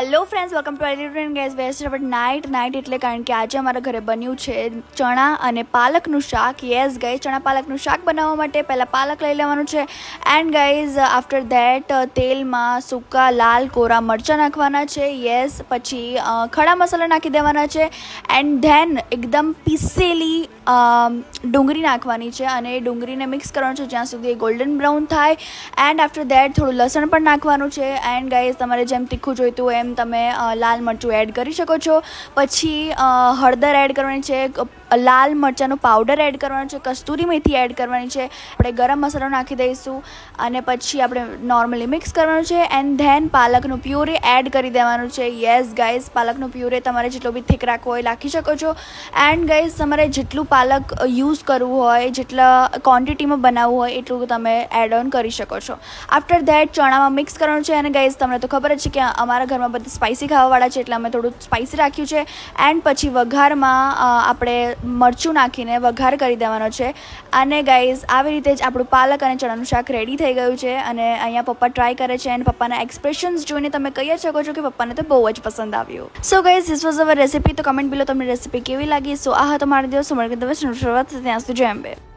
Hello friends welcome to elifriend guess west but night night એટલે કારણ કે આજે અમારા ઘરે બન્યું છે ચણા અને પાલકનું શાક. યસ ગાઈઝ ચણા પાલકનું શાક બનાવવા માટે પહેલાં પાલક લઈ લેવાનું છે. એન્ડ ગાઈઝ આફ્ટર ધેટ તેલમાં સૂકા લાલ કોરા મરચાં નાખવાના છે. યસ પછી ખડા મસાલા નાખી દેવાના છે. એન્ડ ધેન એકદમ પીસેલી ડુંગળી નાખવાની છે અને એ ડુંગળીને મિક્સ કરવાનું છે જ્યાં સુધી એ ગોલ્ડન બ્રાઉન થાય. એન્ડ આફ્ટર ધેટ થોડું લસણ પણ નાખવાનું છે. એન્ડ ગાઈઝ તમારે જેમ તીખું જોઈતું એમ તમે લાલ મરચું એડ કરી શકો છો. પછી હળદર એડ કરવાની છે લાલ મરચાંનો પાવડર એડ કરવાનો છે, કસ્તુરી મેથી એડ કરવાની છે. આપણે ગરમ મસાલો નાખી દઈશું અને પછી આપણે નોર્મલી મિક્સ કરવાનું છે એન્ડ ધેન પાલકનું પ્યુરે એડ કરી દેવાનું છે. યસ ગાઈઝ પાલકનું પ્યુરે તમારે જેટલો બી થીક રાખવો હોય રાખી શકો છો. એન્ડ ગાઈઝ તમારે જેટલું પાલક યુઝ કરવું હોય, જેટલા ક્વોન્ટિટીમાં બનાવવું હોય, એટલું તમે એડ ઓન કરી શકો છો. આફ્ટર ધેટ ચણામાં મિક્સ કરવાનું છે. અને ગાઈઝ તમને તો ખબર જ છે કે અમારા ઘરમાં બધા સ્પાઇસી ખાવાવાળા છે, એટલે અમે થોડું સ્પાઇસી રાખ્યું છે. એન્ડ પછી વઘારમાં આપણે મરચું નાખીને વઘાર કરી દેવાનો છે. અને ગાઈઝ આવી રીતે જ આપણું પાલક અને ચણાનું શાક રેડી થઈ ગયું છે અને અહીંયા પપ્પા ટ્રાય કરે છે અને પપ્પાના એક્સપ્રેશન્સ જોઈને તમે કહી શકો છો કે પપ્પાને તો બહુ જ પસંદ આવ્યું. So guys this was our recipe તો કમેન્ટ બિલો તમને રેસીપી કેવી લાગી? સો આ હતો મારો દિવસ મળે દિવસ શરૂઆત ત્યાં સુધી જેમ અંબે.